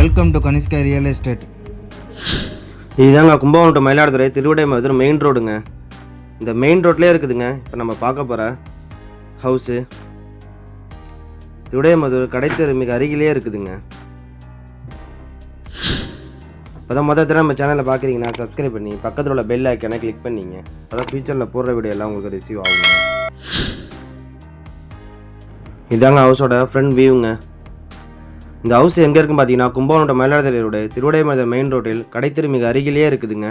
Welcome to Kanishka real estate இதுதாங்க கும்பகோணம் மயிலாடுதுறை திருவிடை Madurai main ரோடுங்க இந்த மெயின் ரோட்லேயே இருக்குதுங்க இப்போ நம்ம பார்க்க போகிற ஹவுஸு திருவிடை மதுரை கடைத்தெரு மிக அருகிலேயே இருக்குதுங்க. அதான் மொதல் தடவை நம்ம சேனலை பார்க்குறீங்கன்னா சப்ஸ்கிரைப் பண்ணி பக்கத்தில் உள்ள பெல் ஐக்கனை கிளிக் பண்ணிங்க. அதான் ஃபியூச்சரில் போடுற வீடியோ எல்லாம் உங்களுக்கு ரிசீவ் ஆகுங்க. இதாங்க ஹவுஸோட ஃப்ரண்ட் வியூங்க இந்த ஹவுஸ் எங்கே இருக்குன்னு பார்த்தீங்கன்னா கும்பகோணம் மயிலாடுதுறை ரோடு திருவிடைமலை மெயின் ரோட்டில் கடைத்தெரு மிக அருகிலேயே இருக்குதுங்க.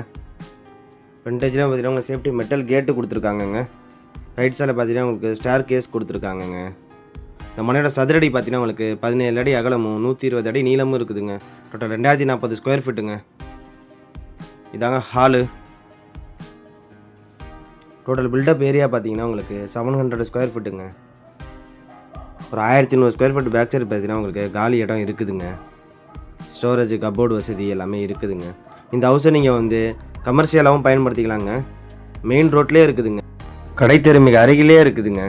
ஃப்ரண்டேஜில் பார்த்தீங்கன்னா உங்களுக்கு சேஃப்டி மெட்டல் கேட்டு கொடுத்துருக்காங்கங்க. ரைட் சைடில் பார்த்தீங்கன்னா உங்களுக்கு ஸ்டார் கேஸ் கொடுத்துருக்காங்கங்க. இந்த மனையோட சதுரடி பார்த்தீங்கன்னா உங்களுக்கு பதினேழு அடி அகலமும் நூற்றி இருபது அடி நீளமும் இருக்குதுங்க. டோட்டல் ரெண்டாயிரத்தி நாற்பது ஸ்கொயர் ஃபீட்டுங்க இதாங்க ஹாலு டோட்டல் பில்டப் ஏரியா பார்த்தீங்கன்னா உங்களுக்கு செவன் ஹண்ட்ரட் ஸ்கொயர் ஃபீட்டுங்க ஒரு ஆயிரத்தி நூறு ஸ்கொயர் ஃபீட் பேக் சைடு பார்த்தீங்கன்னா உங்களுக்கு காலி இடம் இருக்குதுங்க. ஸ்டோரேஜ் கப்போர்டு வசதி எல்லாமே இருக்குதுங்க. இந்த ஹவுஸை நீங்கள் வந்து கமர்ஷியலாகவும் பயன்படுத்திக்கலாங்க. மெயின் ரோட்லேயே இருக்குதுங்க. கடைத்தெரு மிக அருகிலே இருக்குதுங்க.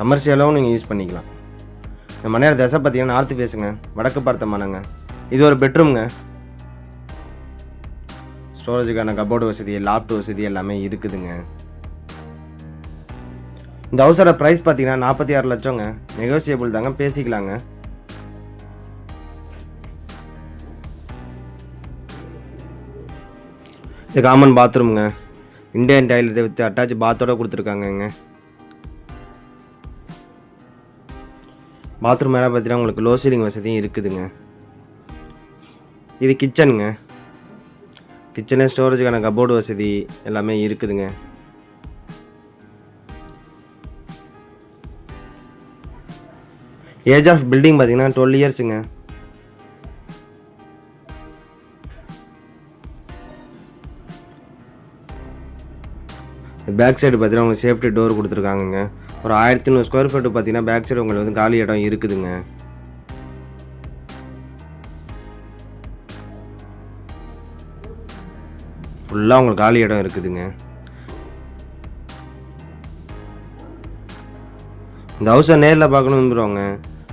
கமர்ஷியலாகவும் நீங்கள் யூஸ் பண்ணிக்கலாம். இந்த மனையோட தசை பார்த்தீங்கன்னா நார்த்து ஃபேஸுங்க வடக்கு பார்த்த மனங்க இது ஒரு பெட்ரூம்ங்க ஸ்டோரேஜுக்கான கப்போர்டு வசதி லாப்ட் வசதி எல்லாமே இருக்குதுங்க. இந்த ஹவுஸோட ப்ரைஸ் பார்த்தீங்கன்னா நாற்பத்தி ஆறு லட்சங்க. நெகோசியபிள் தாங்க பேசிக்கலாங்க. இது காமன் பாத்ரூம்ங்க இந்தியன் டைலர் வித் அட்டாச் பாத்தோட கொடுத்துருக்காங்கங்க. பாத்ரூம் மேலே பார்த்தீங்கன்னா உங்களுக்கு லோ சீலிங் வசதியும் இருக்குதுங்க. இது கிச்சனுங்க கிச்சனு ஸ்டோரேஜுக்கான கபோர்டு வசதி எல்லாமே இருக்குதுங்க. ஏஜ் ஆஃப் பில்டிங் பார்த்தீங்கன்னா டுவெல் இயர்ஸுங்க பேக் சைடு பார்த்தீங்கன்னா உங்களுக்கு சேஃப்டி டோர் கொடுத்துருக்காங்கங்க. ஒரு ஆயிரத்தி நூறு ஸ்கொயர் ஃபீட்டு பார்த்தீங்கன்னா பேக் சைடு உங்களுக்கு வந்து காலி இடம் இருக்குதுங்க. ஃபுல்லாக உங்களுக்கு காலி இடம் இருக்குதுங்க. இந்த ஹவுஸை நேரில் பார்க்கணும் விரும்புகிறோங்க